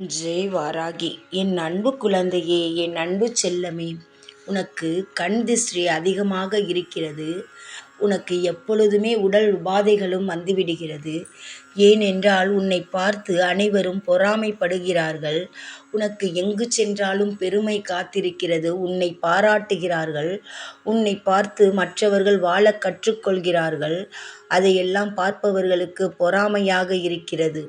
ஜெய் வாராகி என் அன்பு குழந்தையே என் அன்பு செல்லமே உனக்கு கண் திருஷ்டி அதிகமாக இருக்கிறது. உனக்கு எப்பொழுதுமே உடல் உபாதைகளும் வந்துவிடுகிறது. ஏனென்றால் உன்னை பார்த்து அனைவரும் பொறாமைப்படுகிறார்கள். உனக்கு எங்கு சென்றாலும் பெருமை காத்திருக்கிறது. உன்னை பாராட்டுகிறார்கள். உன்னை பார்த்து மற்றவர்கள் வாழ கற்றுக்கொள்கிறார்கள். அதையெல்லாம் பார்ப்பவர்களுக்கு பொறாமையாக இருக்கிறது.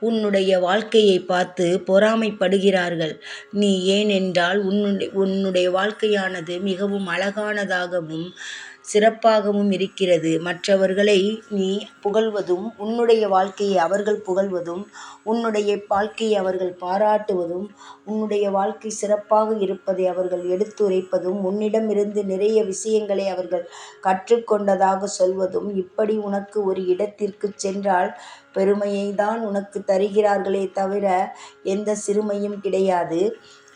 உன்னுடைய வாழ்க்கையை பார்த்து பொறாமைப்படுகிறார்கள். நீ ஏனென்றால் உன்னுடைய உன்னுடைய வாழ்க்கையானது மிகவும் அழகானதாகவும் சிறப்பாகவும் இருக்கிறது. மற்றவர்களை நீ புகழ்வதும் உன்னுடைய வாழ்க்கையை அவர்கள் புகழ்வதும் உன்னுடைய வாழ்க்கையை அவர்கள் பாராட்டுவதும் உன்னுடைய வாழ்க்கை சிறப்பாக இருப்பதை அவர்கள் எடுத்துரைப்பதும் உன்னிடமிருந்து நிறைய விஷயங்களை அவர்கள் கற்றுக்கொண்டதாக சொல்வதும் இப்படி உனக்கு ஒரு இடத்திற்கு சென்றால் பெருமையை தான் உனக்கு தருகிறார்களே தவிர எந்த சிறுமையும் கிடையாது.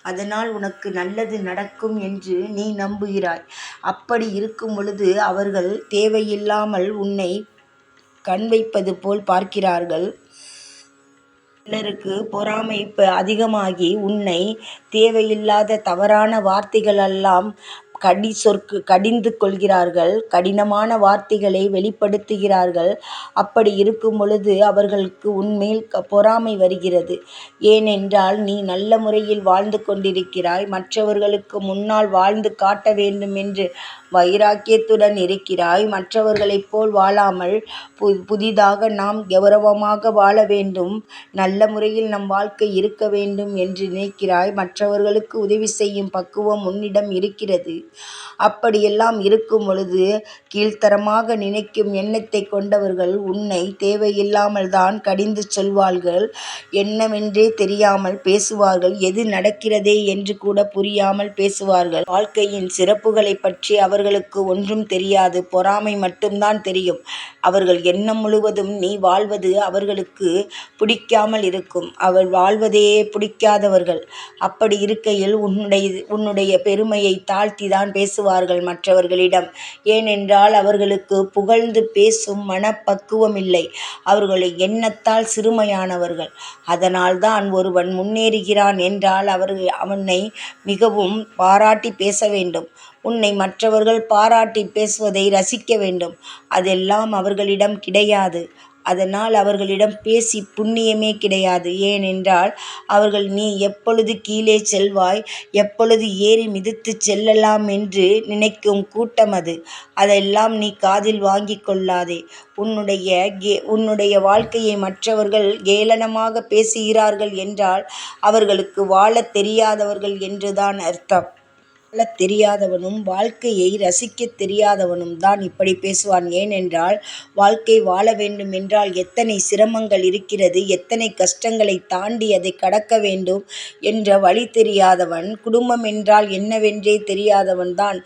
அதனால் உனக்கு நல்லது நடக்கும் என்று நீ நம்புகிறாய். அப்படி இருக்கும் பொழுது அவர்கள் தேவையில்லாமல் உன்னை கண் வைப்பது போல் பார்க்கிறார்கள். சிலருக்கு பொறாமை அதிகமாகி உன்னை தேவையில்லாத தவறான வார்த்தைகளெல்லாம் கடி சொற்கு கடிந்து கொள்கிறார்கள் கடினமான வார்த்தைகளை வெளிப்படுத்துகிறார்கள். அப்படி இருக்கும் பொழுது அவர்களுக்கு உன்மேல் பொறாமை வருகிறது. ஏனென்றால் நீ நல்ல முறையில் வாழ்ந்து கொண்டிருக்கிறாய். மற்றவர்களுக்கு முன்னால் வாழ்ந்து காட்ட வேண்டும் என்று வைராக்கியத்துடன் இருக்கிறாய். மற்றவர்களைப் போல் வாழாமல் பு புதிதாக நாம் கௌரவமாக வாழ வேண்டும். நல்ல முறையில் நம் வாழ்க்கை இருக்க வேண்டும் என்று நினைக்கிறாய். மற்றவர்களுக்கு உதவி செய்யும் பக்குவம் உன்னிடம் இருக்கிறது. அப்படியெல்லாம் இருக்கும் பொழுது கீழ்த்தரமாக நினைக்கும் எண்ணத்தை கொண்டவர்கள் உன்னை தேவையில்லாமல் தான் கடிந்து சொல்வார்கள். என்னவென்றே தெரியாமல் பேசுவார்கள். எது நடக்கிறதே என்று கூட புரியாமல் பேசுவார்கள். வாழ்க்கையின் சிறப்புகளை பற்றி அவர்களுக்கு ஒன்றும் தெரியாது. பொறாமை மட்டும்தான் தெரியும். அவர்கள் எண்ணம் முழுவதும் நீ வாழ்வது அவர்களுக்கு பிடிக்காமல் இருக்கும். அவர் வாழ்வதே பிடிக்காதவர்கள். அப்படி இருக்கையில் உன்னுடைய உன்னுடைய பெருமையை தாழ்த்தி தான் பேசுவார்கள் மற்றவர்களிடம். ஏனென்றால் அவர்களுக்கு புகழ்ந்து பேசும் மனப்பக்குவம் இல்லை. அவர்களை எண்ணத்தால் சிறுமையானவர்கள். அதனால்தான் ஒருவன் முன்னேறுகிறான் என்றால் அவர்கள் அவனை மிகவும் பாராட்டி பேச வேண்டும். உன்னை மற்றவர்கள் பாராட்டி பேசுவதை ரசிக்க வேண்டும். அதெல்லாம் அவர்களிடம் கிடையாது. அதனால் அவர்களிடம் பேசி புண்ணியமே கிடையாது. ஏனென்றால் அவர்கள் நீ எப்பொழுது கீழே செல்வாய் எப்பொழுது ஏறி மிதித்துச் செல்லலாம் என்று நினைக்கும் கூட்டம் அது. அதெல்லாம் நீ காதில் வாங்கி கொள்ளாதே. உன்னுடைய கே உன்னுடைய வாழ்க்கையை மற்றவர்கள் கேளனமாக பேசுகிறார்கள் என்றால் அவர்களுக்கு வாழத் தெரியாதவர்கள் என்றுதான் அர்த்தம். வாழத் தெரியாதவனும் வாழ்க்கையை ரசிக்கத் தெரியாதவனும் தான் இப்படி பேசுவான். ஏனென்றால் வாழ்க்கை வாழ வேண்டும் என்றால் எத்தனை சிரமங்கள் இருக்கிறது எத்தனை கஷ்டங்களை தாண்டி அதை கடக்க வேண்டும் என்ற வழி தெரியாதவன் குடும்பம் என்றால் என்னவென்றே தெரியாதவன் தான்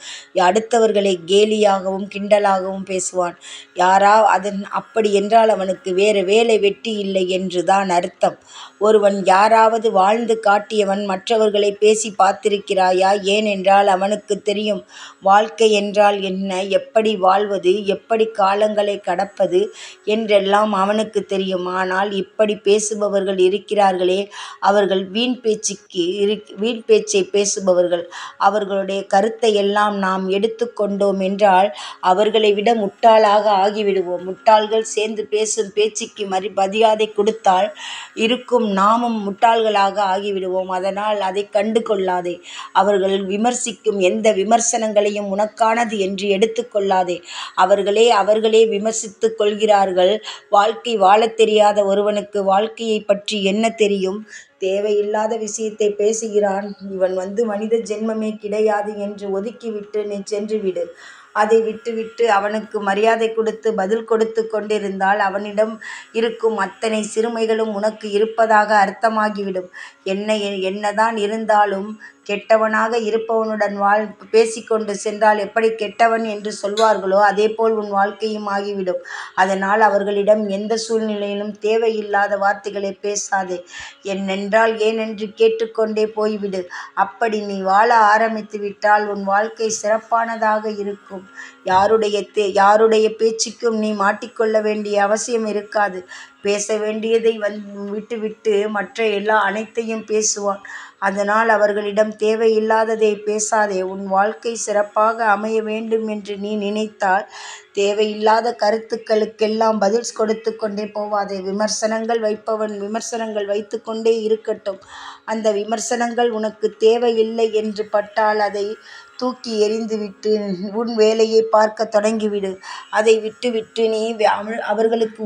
அடுத்தவர்களை கேலியாகவும் கிண்டலாகவும் பேசுவான். யாரா அதன் அப்படி என்றால் அவனுக்கு வேறு வேலை வெட்டி இல்லை என்று தான் அர்த்தம். ஒருவன் யாராவது வாழ்ந்து காட்டியவன் மற்றவர்களை பேசி பார்த்திருக்கிறாயா? ஏனென்றால் என்றால் அவனுக்கு தெரியும். வாழ்க்கை என்றால் என்ன? எப்படி வாழ்வது? எப்படி காலங்களை கடப்பது? என்றெல்லாம் அவனுக்கு தெரியும். ஆனால் இப்படி பேசுபவர்கள் இருக்கிறார்களே அவர்கள் வீண் பேச்சுக்கு இரு வீண் பேச்சை பேசுபவர்கள். அவர்களுடைய கருத்தை எல்லாம் நாம் எடுத்துக்கொண்டோம் என்றால் அவர்களை விட முட்டாளாக ஆகிவிடுவோம். முட்டாள்கள் சேர்ந்து பேசும் பேச்சுக்கு மரி மரியாதை கொடுத்தால் இருக்கும் நாமும் முட்டாள்களாக ஆகிவிடுவோம். அதனால் அதை கண்டு கொள்ளாதே அவர்கள் விமர்சிக்கும் எந்த விமர்சனங்களையும் உனக்கானது என்று எடுத்துக்கொள்ளாதே. அவர்களே அவர்களே விமர்சித்துக் கொள்கிறார்கள். வாழ்க்கை வாழத் தெரியாத ஒருவனுக்கு வாழ்க்கையை பற்றி என்ன தெரியும்? தேவையில்லாத விஷயத்தை பேசுகிறான். இவன் வந்து மனித ஜென்மமே கிடையாது என்று ஒதுக்கிவிட்டு நீ சென்று விடு. அதை விட்டுவிட்டு அவனுக்கு மரியாதை கொடுத்து பதில் கொடுத்து கொண்டிருந்தால் அவனிடம் இருக்கும் அத்தனை சிறுமைகளும் உனக்கு இருப்பதாக அர்த்தமாகிவிடும். என்ன என்னதான் இருந்தாலும் கெட்டவனாக இருப்பவனுடன் வாழ் பேசிக்கொண்டு சென்றால் எப்படி கெட்டவன் என்று சொல்வார்களோ அதேபோல் உன் வாழ்க்கையும் ஆகிவிடும். அதனால் அவர்களிடம் எந்த சூழ்நிலையிலும் தேவையில்லாத வார்த்தைகளை பேசாதே. என்னென்றால் ஏனென்று கேட்டுக்கொண்டே போய்விடு. அப்படி நீ வாழ ஆரம்பித்து விட்டால் உன் வாழ்க்கை சிறப்பானதாக இருக்கும். யாருடைய தே யாருடைய பேச்சுக்கும் நீ மாட்டிக்கொள்ள வேண்டிய அவசியம் இருக்காது. பேச வேண்டியதை வந் விட்டுவிட்டு மற்ற எல்லா அனைத்தையும் பேசுவான். அதனால் அவர்களிடம் தேவையில்லாததை பேசாதே. உன் வாழ்க்கை சிறப்பாக அமைய வேண்டும் என்று நீ நினைத்தால் தேவையில்லாத கருத்துக்களுக்கெல்லாம் பதில் கொடுத்து கொண்டே போவாதே. விமர்சனங்கள் வைப்பவன் விமர்சனங்கள் வைத்து கொண்டே இருக்கட்டும். அந்த விமர்சனங்கள் உனக்கு தேவையில்லை என்று பட்டால் அதை தூக்கி எறிந்துவிட்டு உன் வேலையை பார்க்க தொடங்கிவிடு. அதை விட்டுவிட்டு நீ அவர்களுக்கு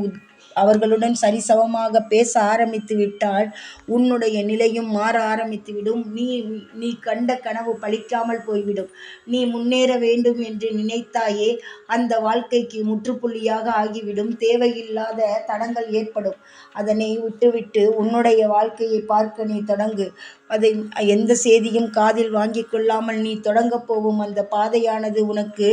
அவர்களுடன் சரிசமமாக பேச ஆரம்பித்து விட்டால் உன்னுடைய நிலையும் மாற ஆரம்பித்துவிடும். நீ நீ கண்ட கனவு பழிக்காமல் போய்விடும். நீ முன்னேற வேண்டும் என்று நினைத்தாயே அந்த வாழ்க்கைக்கு முற்றுப்புள்ளியாக ஆகிவிடும். தேவையில்லாத தடங்கள் ஏற்படும். அதனை விட்டுவிட்டு உன்னுடைய வாழ்க்கையை பார்க்க நீ தொடங்கு. அதை எந்த சேதியும் காதில் வாங்கிக் கொள்ளாமல் நீ தொடங்கப் போகும் அந்த பாதையானது உனக்கு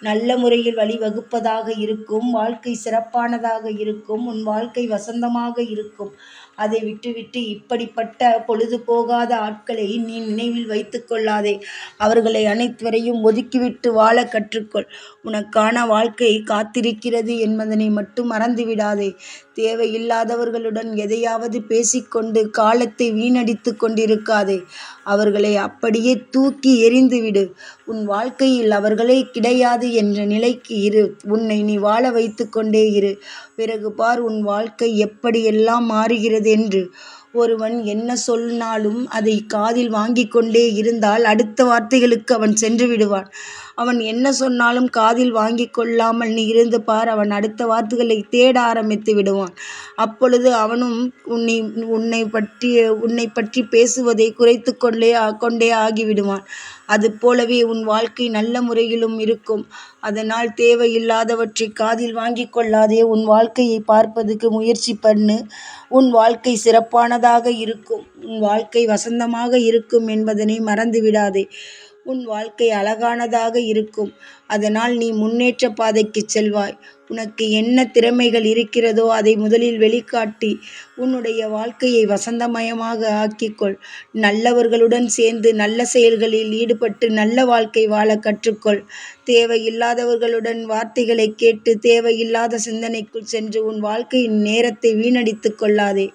நல்ல முறையில் வழிவகுப்பதாக இருக்கும். வாழ்க்கை சிறப்பானதாக இருக்கும். உன் வாழ்க்கை வசந்தமாக இருக்கும். அதை விட்டுவிட்டு இப்படிப்பட்ட பொழுது போகாத ஆட்களை நீ நினைவில் வைத்துக்கொள்ளாதே அவர்களை அனைத்துவரையும் ஒதுக்கிவிட்டு வாழ கற்றுக்கொள். உனக்கான வாழ்க்கை காத்திருக்கிறது என்பதனை மட்டும் மறந்துவிடாதே. தேவையில்லாதவர்களுடன் எதையாவது பேசிக்கொண்டு காலத்தை வீணடித்துக் கொண்டிருக்காதே. அவர்களை அப்படியே தூக்கி எறிந்துவிடு. உன் வாழ்க்கையில் அவர்களே கிடையாது என்ற நிலைக்கு இரு. உன்னை நீ வாழ வைத்து கொண்டே இரு. பிறகு பார் உன் வாழ்க்கை எப்படியெல்லாம் மாறுகிறது என்று ஒருவன் என்ன சொன்னாலும் அதை காதில் வாங்கிக் கொண்டே இருந்தால் அடுத்த வார்த்தைகளுக்கு அவன் சென்று விடுவான் அவன் என்ன சொன்னாலும் காதில் வாங்கி கொள்ளாமல் நீ இருந்து பார் அவன் அடுத்த வார்த்தைகளை தேட ஆரம்பித்து விடுவான். அப்பொழுது அவனும் உன்னை உன்னை பற்றி உன்னை பற்றி பேசுவதை குறைத்து கொண்டே ஆகிவிடுவான். அது போலவே உன் வாழ்க்கை நல்ல முறையிலும் இருக்கும். அதனால் தேவையில்லாதவற்றை காதில் வாங்கி கொள்ளாதே. உன் வாழ்க்கையை பார்ப்பதற்கு முயற்சி பண்ணு. உன் வாழ்க்கை சிறப்பானதாக இருக்கும். உன் வாழ்க்கை வசந்தமாக இருக்கும் என்பதனை மறந்துவிடாதே. உன் வாழ்க்கை அழகானதாக இருக்கும். அதனால் நீ முன்னேற்ற பாதைக்கு செல்வாய். உனக்கு என்ன திறமைகள் இருக்கிறதோ அதை முதலில் வெளிக்காட்டி உன்னுடைய வாழ்க்கையை வசந்தமயமாக ஆக்கிக்கொள். நல்லவர்களுடன் சேர்ந்து நல்ல செயல்களில் ஈடுபட்டு நல்ல வாழ்க்கை வாழக் கற்றுக்கொள். தேவையில்லாதவர்களுடன் வார்த்தைகளை கேட்டு தேவையில்லாத சிந்தனைக்குள் சென்று உன் வாழ்க்கையின் நேரத்தை வீணடித்து கொள்ளாதே.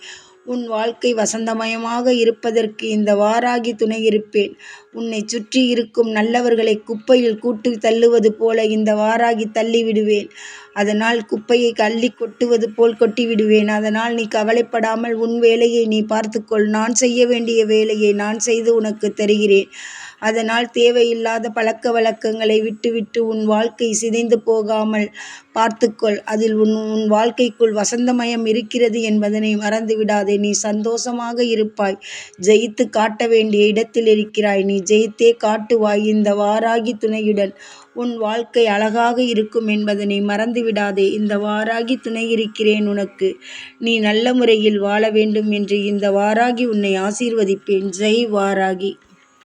உன் வாழ்க்கை வசந்தமயமாக இருப்பதற்கு இந்த வாராகி துணை இருப்பேன் உன்னைச் சுற்றி இருக்கும் நல்லவர்களை குப்பையில் கூட்டித் தள்ளுவது போல இந்த வாராகி தள்ளிவிடுவேன். அதனால் குப்பையை கள்ளி கொட்டுவது போல் கொட்டிவிடுவேன். அதனால் நீ கவலைப்படாமல் உன் வேலையை நீ பார்த்துக்கொள். நான் செய்ய வேண்டிய வேலையை நான் செய்து உனக்கு தருகிறேன். அதனால் தேவையில்லாத பழக்க வழக்கங்களை விட்டுவிட்டு உன் வாழ்க்கை சிதைந்து போகாமல் பார்த்துக்கொள். அதில் உன் உன் வாழ்க்கைக்குள் வசந்தமயம் இருக்கிறது என்பதனை மறந்து விடாதே நீ சந்தோஷமாக இருப்பாய். ஜெயித்து காட்ட வேண்டிய இடத்தில் இருக்கிறாய். நீ ஜெயித்தே காட்டுவாய் இந்த வாராகி துணையுடன். உன் வாழ்க்கை அழகாக இருக்கும் என்பதனை மறந்துவிடாதே. இந்த வாராகி துணையிருக்கிறேன் உனக்கு. நீ நல்ல முறையில் வாழ வேண்டும் என்று இந்த வாராகி உன்னை ஆசீர்வதிப்பேன். ஜெய் வாராகி.